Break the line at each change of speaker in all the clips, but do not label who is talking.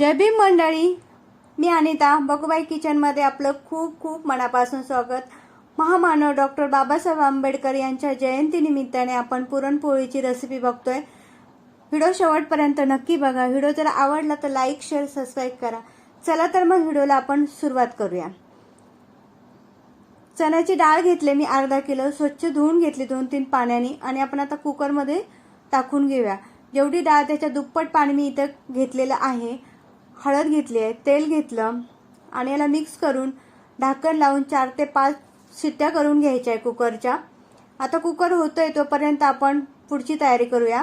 जय भीम मंडळी. मी अनिता बकुबाई किचनमध्ये आपलं खूप खूप मनापासून स्वागत. महामानव डॉक्टर बाबासाहेब आंबेडकर यांच्या जयंतीनिमित्ताने आपण पुरणपोळीची रेसिपी बघतोय. व्हिडिओ शेवटपर्यंत नक्की बघा. व्हिडिओ जर आवडला तर लाईक शेअर सबस्क्राईब करा. चला तर मग व्हिडिओला आपण सुरुवात करूया. चण्याची डाळ घेतली मी अर्धा किलो. स्वच्छ धुवून घेतली दोन तीन पाण्याने आणि आपण आता कुकरमध्ये टाकून घेऊया. जेवढी डाळ त्याच्या दुप्पट पाणी मी इथं घेतलेलं आहे हळद घेतली आहे तेल घेतलं आणि याला मिक्स करून ढाकण लावून चार ते पाच शिट्ट्या करून घ्यायच्या आहे कुकरच्या. आता कुकर होतोय तोपर्यंत आपण पुढची तयारी करूया.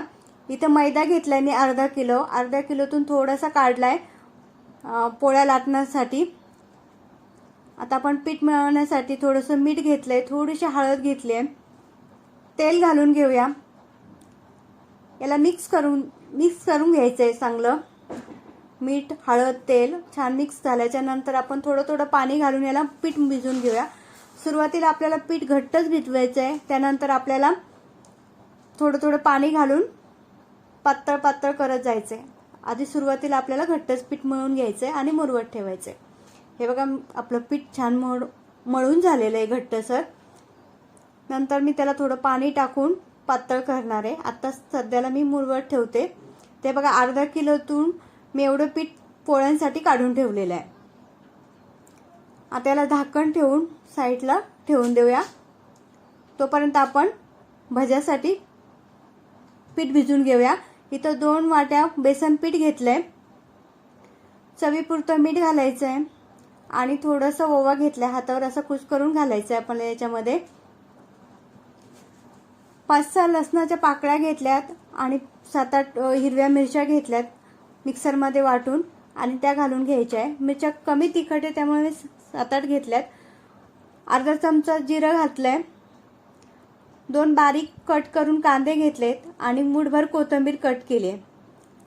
इथं मैदा घेतलाय मी अर्धा किलो. अर्धा किलोतून थोडासा काढलाय आहे पोळ्या लाटण्यासाठी. आता आपण पीठ मिळवण्यासाठी थोडंसं मीठ घेतलंय थोडीशी हळद घेतली आहे तेल घालून घेऊया. याला मिक्स करून मिक्स करून घ्यायचं आहे चांगलं. मीठ हळद तेल छान मिक्स झाल्याच्यानंतर आपण थोडं थोडं पाणी घालून याला पीठ भिजून घेऊया. सुरुवातीला आपल्याला पीठ घट्टच भिजवायचं आहे त्यानंतर आपल्याला थोडं थोडं पाणी घालून पातळ पातळ करत जायचं आहे आधी सुरुवातीला आपल्याला घट्टच पीठ मळून घ्यायचं आहे आणि मुरवत ठेवायचं आहे हे बघा आपलं पीठ छान मळ मळून झालेलं आहे घट्टसर. नंतर मी त्याला थोडं पाणी टाकून पातळ करणार आहे. आत्ता सध्याला मी मुरवत ठेवते. ते बघा अर्धा किलोतून मी एवढं पीठ पोळ्यांसाठी काढून ठेवलेलं आहे. आता याला झाकण ठेवून साईडला ठेवून देऊया. तोपर्यंत आपण भज्यासाठी पीठ भिजून घेऊया. इथं दोन वाट्या बेसन पीठ घेतलंय. चवीपुरतं मीठ घालायचं आहे आणि थोडंसं ओवा घेतलाय. हातावर असं कुस करून घालायचं आहे आपल्याला याच्यामध्ये. पाच सहा लसणाच्या पाकळ्या घेतल्यात आणि सात आठ हिरव्या मिरच्या घेतल्यात. मिक्सरमध्ये वाटून आणि त्या घालून घ्यायच्या आहे. मिरच्या कमी तिखट आहे त्यामुळे मी सात आठ घेतल्यात. अर्धा चमचा जिरं आहे दोन बारीक कट करून कांदे घेतलेत आणि मुठभर कोथिंबीर कट केली आहे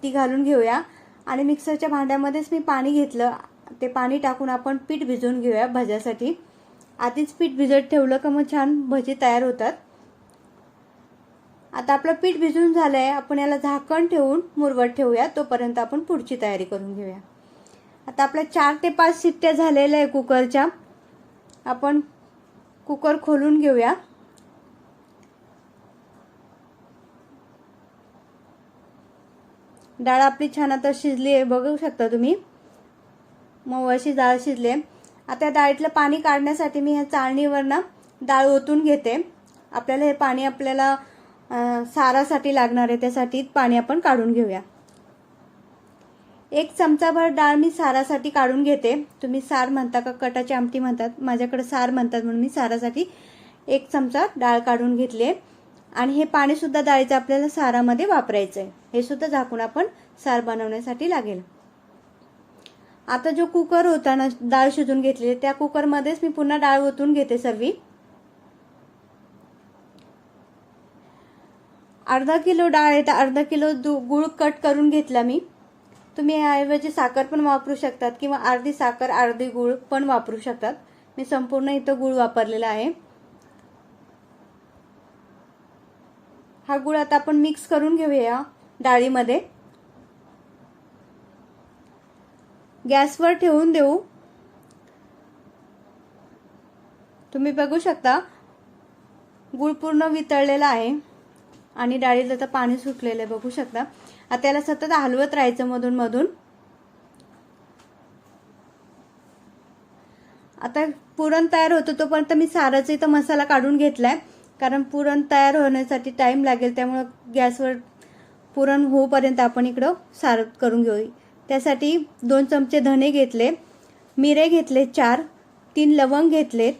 ती घालून घेऊया. आणि मिक्सरच्या भांड्यामध्येच मी पाणी घेतलं. ते पाणी टाकून आपण पीठ भिजवून घेऊया भज्यासाठी. आधीच पीठ भिजत ठेवलं का मग छान भजी तयार होतात. आता आपलं पीठ भिजून झालंय. आपण याला झाकण ठेवून मुरवत ठेवूया. तोपर्यंत आपण पुढची तयारी करून घेऊया. आता आपल्या चार ते पाच शिट्ट्या झालेल्या आहे कुकरच्या. आपण कुकर खोलून घेऊया. डाळ आपली छान आता शिजली आहे. बघू शकता तुम्ही. मऊ अशी डाळ शिजली आहे. आता या डाळीतलं पाणी काढण्यासाठी मी ह्या चाळणीवरनं डाळ ओतून घेते. आपल्याला हे पाणी आपल्याला सारासाठी लागणार आहे त्यासाठी पाणी आपण काढून घेऊया. एक चमचाभर डाळ मी सारासाठी काढून घेते. तुम्ही सार म्हणता का कटाची आमटी म्हणतात? माझ्याकडे सार म्हणतात म्हणून मी सारासाठी एक चमचा डाळ काढून घेतली आहे. आणि हे पाणी सुद्धा डाळीचं आपल्याला सारामध्ये वापरायचं आहे हे सुद्धा झाकून आपण सार बनवण्यासाठी लागेल. आता जो कुकर होता ना डाळ शिजून घेतलेली त्या कुकरमध्येच मी पुन्हा डाळ ओतून घेते सर्वी. अर्धा किलो डाळ आहे तर अर्धा किलो दु गुळ कट करून घेतला मी. तुम्ही याऐवजी साखर पण वापरू शकतात किंवा अर्धी साखर अर्धी गुळ पण वापरू शकतात. मी संपूर्ण इथं गुळ वापरलेला आहे. हा गुळ आता आपण मिक्स करून घेऊया डाळीमध्ये. गॅसवर ठेवून देऊ. तुम्ही बघू शकता गुळ पूर्ण वितळलेला आहे. आणि डाळीला तर पाणी सुटलेलं आहे बघू शकता. आता त्याला सतत हलवत राहायचं मधून मधून. आता पुरण तयार होतो तोपर्यंत मी साराचा इथं मसाला काढून घेतलाय. कारण पुरण तयार होण्यासाठी टाइम लागेल त्यामुळं गॅसवर पुरण होऊपर्यंत आपण इकडं सार करून घेऊ. त्यासाठी दोन चमचे धणे घेतले मिरे घेतले चार तीन लवंग घेतलेत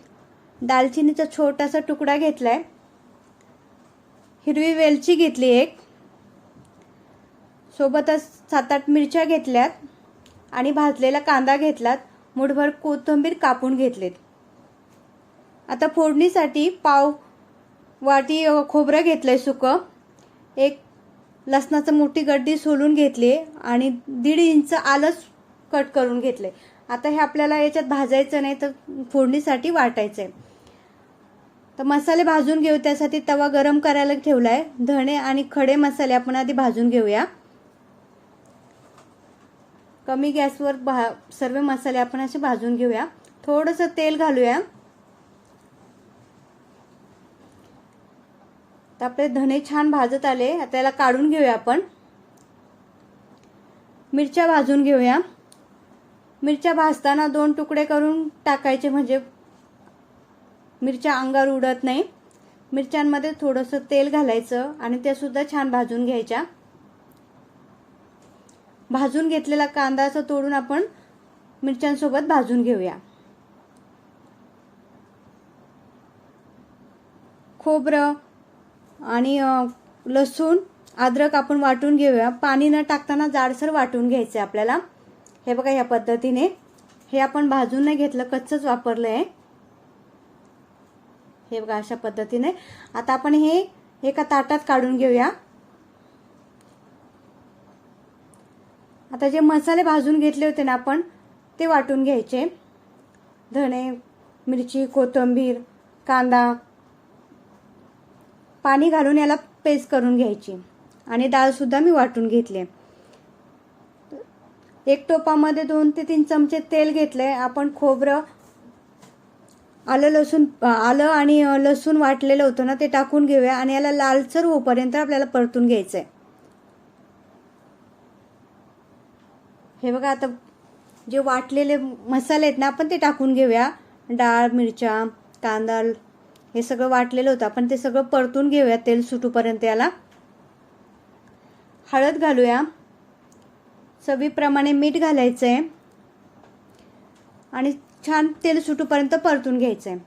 दालचिनीचा छोटासा तुकडा घेतलाय. हिरवी वेलची घेतली एक. सोबतच सात आठ मिरच्या घेतल्यात आणि भाजलेला कांदा घेतलात. मुठभर कोथिंबीर कापून घेतलेत. आता फोडणीसाठी पाव वाटी खोबरं खोबरं घेतलंय सुकं. एक लसणाचं मोठी गड्डी सोलून घेतली आणि दीड इंच आलंच कट करून घेतले आता हे आपल्याला याच्यात भाजायचं नाही तर फोडणीसाठी वाटायचं आहे तर मसाले भाजून घेऊ त्यासाठी तवा गरम करायला ठेवला आहे धणे आणि खडे मसाले आपण आधी भाजून घेऊया. कमी गॅसवर भा सर्व मसाले आपण असे भाजून घेऊया. थोडंसं तेल घालूया. तर आपले धने छान भाजत आले. आता याला काढून घेऊया आपण. मिरच्या भाजून घेऊया. मिरच्या भाजताना दोन तुकडे करून टाकायचे म्हणजे मिरच्या अंगावर उडत नाही. मिरच्यांमध्ये थोडंसं तेल घालायचं आणि त्या सुद्धा छान भाजून घ्यायच्या. भाजून घेतलेला कांदा असं तोडून आपण मिरच्यांसोबत भाजून घेऊया. खोबरं आणि लसूण अद्रक आपण वाटून घेऊया. पाणी न टाकताना जाडसर वाटून घ्यायचं आहे आपल्याला. हे बघा ह्या पद्धतीने. हे आपण भाजून नाही घेतलं कच्चंच वापरलं आहे हे बघा अशा पद्धतीने. आता आपण हे एका ताटात काढून घेऊया. आता जे मसाले भाजून घेतले होते ना आपण ते वाटून घ्यायचे. धणे मिरची कोथिंबीर कांदा. पाणी घालून याला पेस्ट करून घ्यायची. आणि डाळसुद्धा मी वाटून घेतले. एक टोपामध्ये दोन ते तीन चमचे तेल घेतले आपण खोबरं आलं लसूण आलं आणि लसूण वाटलेलं होतं ना ते टाकून घेऊया आणि याला लालसर होईपर्यंत आपल्याला परतून घ्यायचं आहे हे बघा आता जे वाटलेले मसाले आहेत ना आपण ते टाकून घेऊया. डाळ मिरच्या कांदा हे सगळं वाटलेलं होतं. आपण ते सगळं परतून घेऊया तेल सुटूपर्यंत याला. हळद घालूया. चवीप्रमाणे मीठ घालायचं आहे आणि छान तेल सुटूपर्यंत परतून घ्यायचं आहे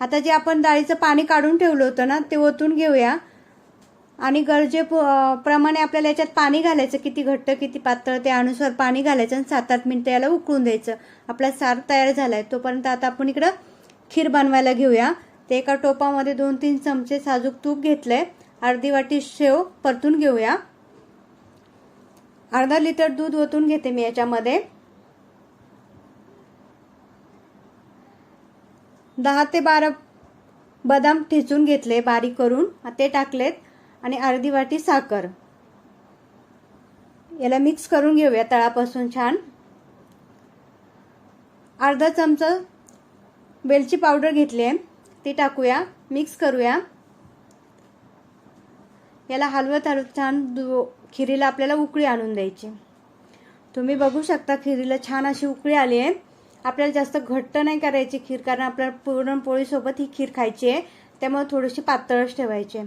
आता जे आपण डाळीचं पाणी काढून ठेवलं होतं ना ते ओतून घेऊया. आणि गरजे प्रमाणे आपल्याला याच्यात पाणी घालायचं किती घट्ट किती पातळ त्यानुसार पाणी घालायचं आणि सात आठ मिनटं याला उकळून द्यायचं. आपला सार तयार झाला आहे तोपर्यंत आता आपण इकडं खीर बनवायला घेऊया. ते एका टोपामध्ये दोन तीन चमचे साजूक तूप घेतलं आहे अर्धी वाटी शेव परतून घेऊया. अर्धा लिटर दूध ओतून घेते मी याच्यामध्ये. दहा ते बारा बदाम ठेचून घेतले बारीक करून. ते टाकलेत आणि अर्धी वाटी साखर. याला मिक्स करून घेऊया तळापासून छान. अर्धा चमचा वेलची पावडर घेतली आहे. ती टाकूया मिक्स करूया. याला हलवत हलवत छान खिरीला आपल्याला उकळी आणून द्यायची. तुम्ही बघू शकता खिरीला छान अशी उकळी आली आहे. आपल्याला जास्त घट्ट नाही करायची खीर कारण आपल्याला पुरणपोळीसोबत ही खीर खायची आहे. त्यामुळे थोडीशी पातळच ठेवायची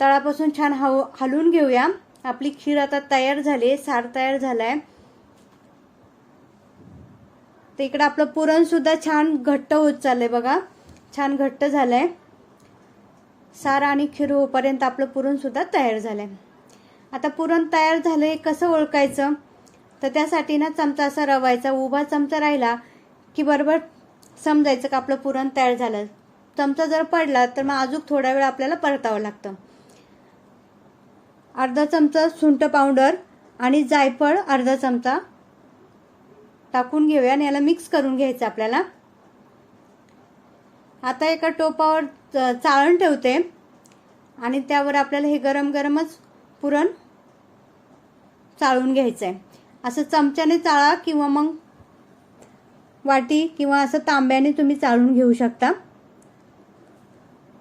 तळापासून छान हव हलवून घेऊया. आपली खीर आता तयार झाली आहे सार तयार झाला आहे तर इकडं आपलं पुरणसुद्धा छान घट्ट होत चाललंय बघा. छान घट्ट झालंय. सार आणि खीर होपर्यंत आपलं पुरणसुद्धा तयार झालंय. आता पुरण तयार झालंय कसं ओळखायचं? तर त्यासाठी ना चमचा असा रवायचा उभा चमचा राहिला की बरोबर समजायचं का आपलं पुरण तयार झालं. चमचा जर पडला तर मग अजून थोडा वेळ आपल्याला परतावं लागतं. अर्धा चमचा सुंठ पावडर आणि जायफळ अर्धा चमचा टाकून घेऊया आणि याला मिक्स करून घ्यायचं आपल्याला. आता एका टोपावर चाळण ठेवते आणि त्यावर आपल्याला हे गरम गरमच पुरण चाळून घ्यायचं आहे असं चमच्याने चाळा किंवा मग वाटी किंवा असं तांब्याने तुम्ही चाळून घेऊ शकता.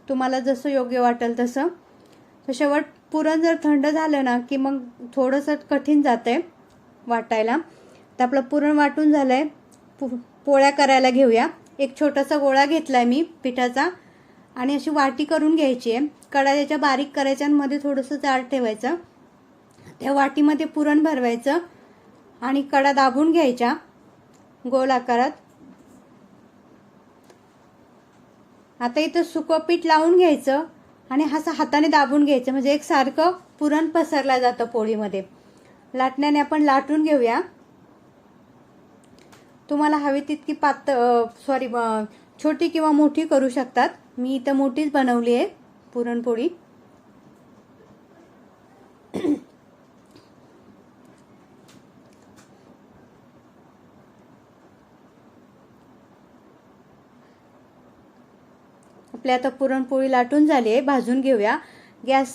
तुम्हाला जसं योग्य वाटेल तसं. तर शेवट पुरण जर थंड झालं ना की मग थोडंसं कठीण जातं आहे वाटायला. तर आपलं पुरण वाटून झालं आहे पोळ्या करायला घेऊया. एक छोटासा गोळा घेतला आहे मी पिठाचा. आणि अशी वाटी करून घ्यायची आहे. कडा त्याच्या बारीक करायच्या आणि मध्ये थोडंसं जाड ठेवायचं. त्या वाटीमध्ये पुरण भरवायचं. आणि कडा दाबून घ्यायच्या. गोल आकारात. आता इथं सुकं पीठ लावून घ्यायचं आणि असं हाताने दाबून घ्यायचं. म्हणजे एक सारखं पुरण पसरला जातं पोळीमध्ये. लाटण्याने आपण लाटून घेऊया. तुम्हाला हवी तितकी पात सॉरी छोटी किंवा मोठी करू शकतात. मी इथं मोठीच बनवली आहे पुरणपोळी. आपल्या आता पुरणपोळी लाटून झाली आहे. भाजून घेऊया. गॅस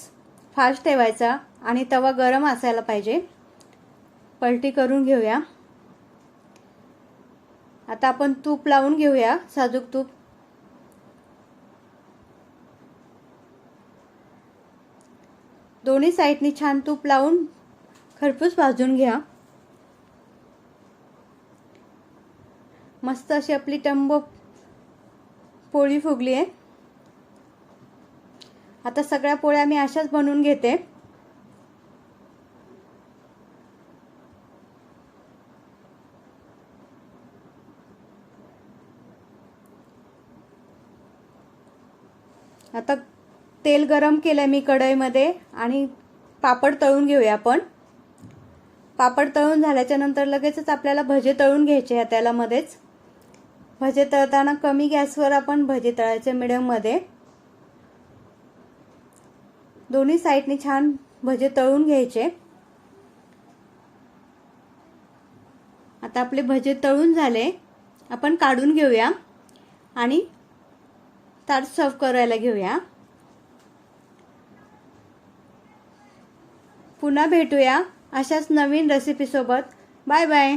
फास्ट ठेवायचा आणि तवा गरम असायला पाहिजे. पलटी करून घेऊया. आता आपण तूप लावून घेऊया. साजूक तूप. दोन्ही साईडनी छान तूप लावून खरपूस भाजून घ्या. मस्त अशी आपली टंब पोळी फुगली आहे. आता सगळ्या पोळ्या मी अशाच बनवून घेते. आता तेल गरम केलं आहे मी कढईमध्ये आणि पापड तळून घेऊया आपण. पापड तळून झाल्याच्यानंतर लगेचच आपल्याला भजे तळून घ्यायचे ह्या मध्येच. भजे तळताना कमी गॅसवर आपण भजे तळायचे मिडियममध्ये दोन्ही साईडने छान भजे तळून घ्यायचे. आता आपले भजे तळून झाले. आपण काढून घेऊया आणि ताट सर्व करायला घेऊया. पुन्हा भेटूया अशाच नवीन रेसिपीसोबत बाय बाय.